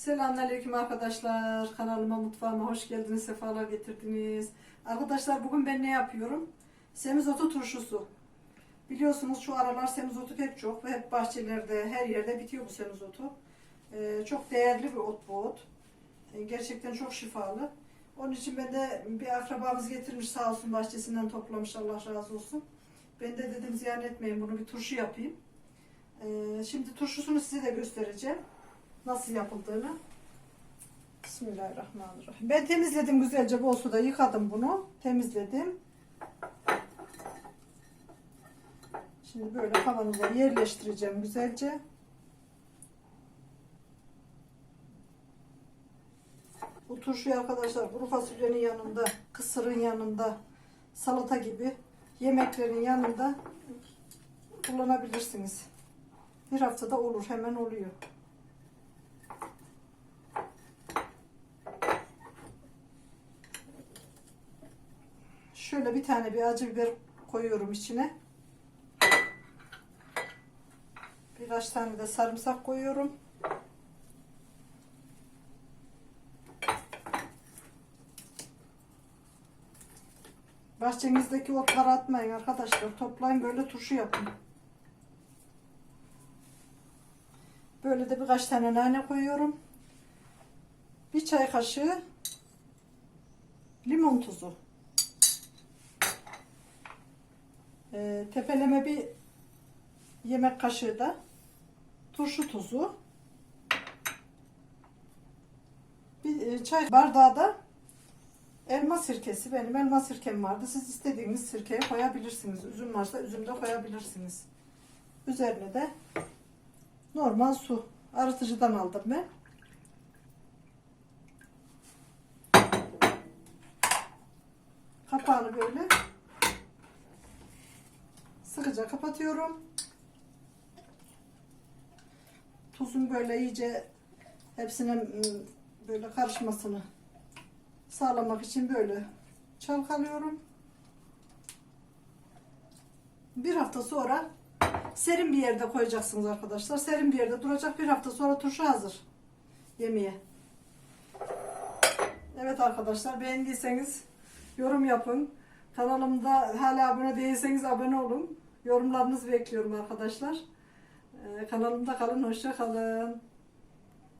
Selamünaleyküm arkadaşlar. Kanalıma, mutfağıma hoş geldiniz, sefalar getirdiniz. Arkadaşlar bugün ben ne yapıyorum? Semizotu turşusu. Biliyorsunuz şu aralar semizotu hep çok ve hep bahçelerde, her yerde bitiyor bu semizotu. Ee, çok değerli bir ot bu ot. Ee, gerçekten çok şifalı. Onun için ben de bir akrabamız getirmiş sağ olsun bahçesinden toplamış Allah razı olsun. Ben de dedim ziyan etmeyin bunu bir turşu yapayım. Ee, şimdi turşusunu size de göstereceğim. Nasıl yapıldığını. Bismillahirrahmanirrahim. Ben temizledim güzelce bol suda yıkadım bunu. Temizledim. Şimdi böyle kavanoza yerleştireceğim güzelce. Bu turşuyu arkadaşlar kuru fasulyenin yanında, kısırın yanında, salata gibi yemeklerin yanında kullanabilirsiniz. Bir haftada olur, hemen oluyor. Şöyle bir tane bir acı biber koyuyorum içine. Birkaç tane de sarımsak koyuyorum. Bahçenizdeki otları atmayın arkadaşlar. Toplayın böyle turşu yapın. Böyle de birkaç tane nane koyuyorum. Bir çay kaşığı limon tuzu. Ee, tepeleme bir yemek kaşığı da turşu tuzu. Bir e, çay bardağı da elma sirkesi. Benim elma sirkem vardı. Siz istediğiniz sirkeye koyabilirsiniz. Üzüm varsa üzüm de koyabilirsiniz. Üzerine de normal su. Arıtıcıdan aldım ben. Kapağını böyle sıkıca kapatıyorum. Tuzun böyle iyice hepsine ım, böyle karışmasını sağlamak için böyle çalkalıyorum. Bir hafta sonra serin bir yerde koyacaksınız arkadaşlar. Serin bir yerde duracak. Bir hafta sonra turşu hazır. Yemeğe. Evet arkadaşlar beğendiyseniz yorum yapın. Kanalımda hala abone değilseniz abone olun. Yorumlarınızı bekliyorum arkadaşlar. Ee, kanalımda kalın. Hoşça kalın.